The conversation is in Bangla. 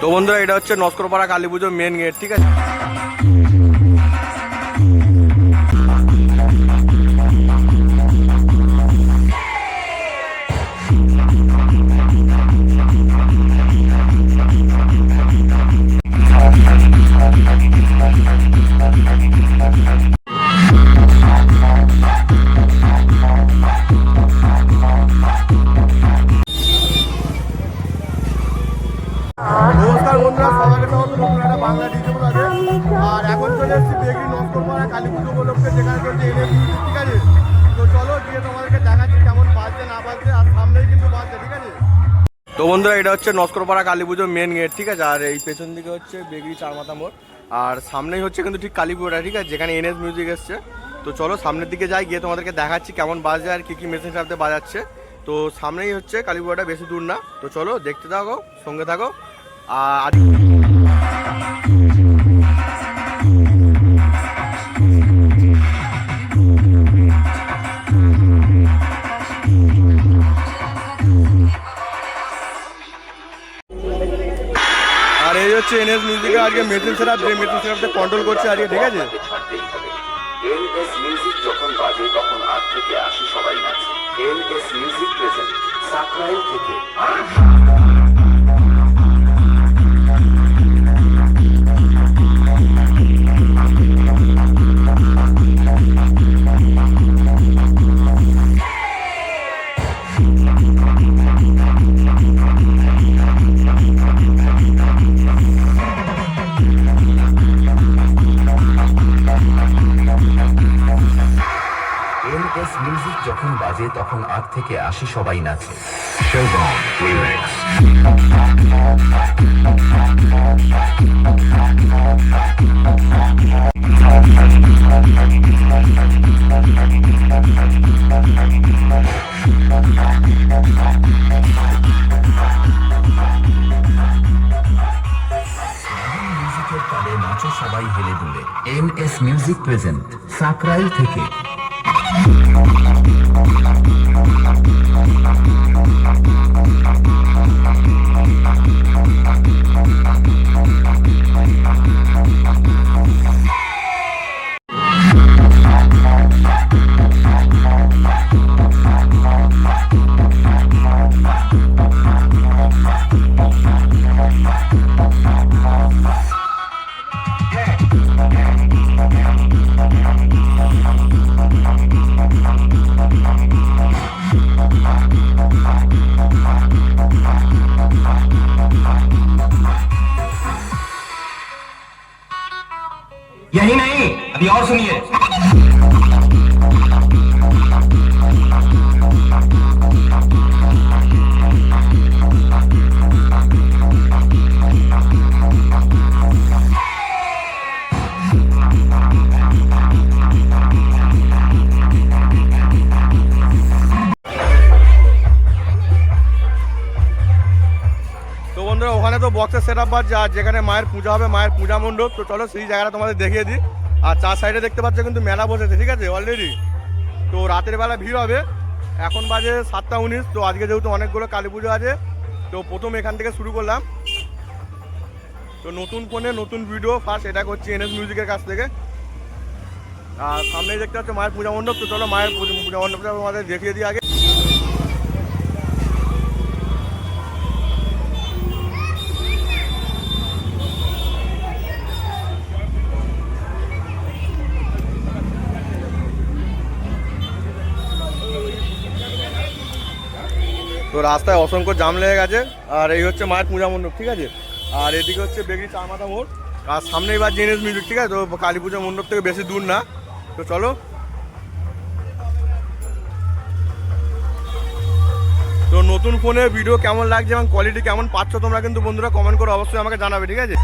তো বন্ধুরা এটা হচ্ছে নস্করপাড়া কালী পুজো মেন গেট ঠিক আছে? বাংলা ডিজেবল আছে আর এখন চলে এসেছি বেগরি নস্করপাড়া কালী পুজো উপলক্ষে যেখানে চলছে মিউজিক ঠিক আছে? তো চলো, গিয়ে তোমাদেরকে দেখাচ্ছি কেমন বাজছে, না বাজছে, আর সামনেই কিন্তু বাজছে, ঠিক আছে? তো বন্ধুরা, এটা হচ্ছে নস্করপাড়া কালী পুজো মেন গেট ঠিক আছে? আর এই পেছন দিকে হচ্ছে বেগরি চারমাথা মোড়। আর সামনেই হচ্ছে কিন্তু ঠিক কালী পুজোটা, ঠিক আছে? যেখানে এনএস মিউজিক এসছে। তো চলো, সামনের দিকে যাই, গিয়ে তোমাদেরকে দেখাচ্ছি কেমন বাজে আর কি কি মেশিন সাথে বাজাচ্ছে। তো সামনেই হচ্ছে কালী পুজোটা, বেশি দূর না। তো চলো, দেখতে থাকো, সঙ্গে থাকো। আর আর এই হচ্ছে এনএস মিউজিকের আজকে মেশিন সেটআপ যে মেশিন সেটআপটা কন্ট্রোল করছে আজকে, ঠিক আছে? এলএস মিউজিক যখন বাজে, তখন আট থেকে আশি সবাই নাচে। এলএস মিউজিক প্রেজেন্ট সাকরাইল থেকে। এলএস মিউজিক যখন বাজে, তখন আট থেকে আশি সবাই নাচো। সবাই হেলে দুলে। M S music present Sankrail থেকে। Thank you. अभी और सुनिए তো বন্ধুরা ওখানে তো বক্সের সেট আপ বাজছে আর যেখানে মায়ের পূজা হবে মায়ের পূজা মণ্ডপ তো চলো সেই জায়গাটা তোমাদের দেখিয়ে দিই আর চার সাইডে দেখতে পাচ্ছ কিন্তু মেলা বসেছে, ঠিক আছে? অলরেডি তো রাতের বেলা ভিড় হবে। এখন বাজে সাতটা উনিশ, তো আজকে যেহেতু অনেকগুলো কালী পুজো আছে, তো প্রথম এখান থেকে শুরু করলাম। তো নতুন ফোনে নতুন ভিডিও ফার্স্ট এটা করছি এনএস মিউজিকের কাছ থেকে। আর সামনেই দেখতে পাচ্ছ মায়ের পূজা মণ্ডপ, তো চলো মায়ের পূজা মণ্ডপটা আমাদের দেখিয়ে দিই আগে। তো রাস্তায় অসংখ্য জাম লেগে গেছে। আর এই হচ্ছে মায়ের পূজা মণ্ডপ, ঠিক আছে? আর এদিকে হচ্ছে বেগরি চারমাথা মোড়। আর সামনে এবার জেনেস মিউজিক, ঠিক আছে? তো কালী পুজো মণ্ডপ থেকে বেশি দূর না। তো চলো। তো নতুন ফোনে ভিডিও কেমন লাগছে এবং কোয়ালিটি কেমন পাচ্ছ তোমরা কিন্তু বন্ধুরা কমেন্ট করে অবশ্যই আমাকে জানাবে, ঠিক আছে?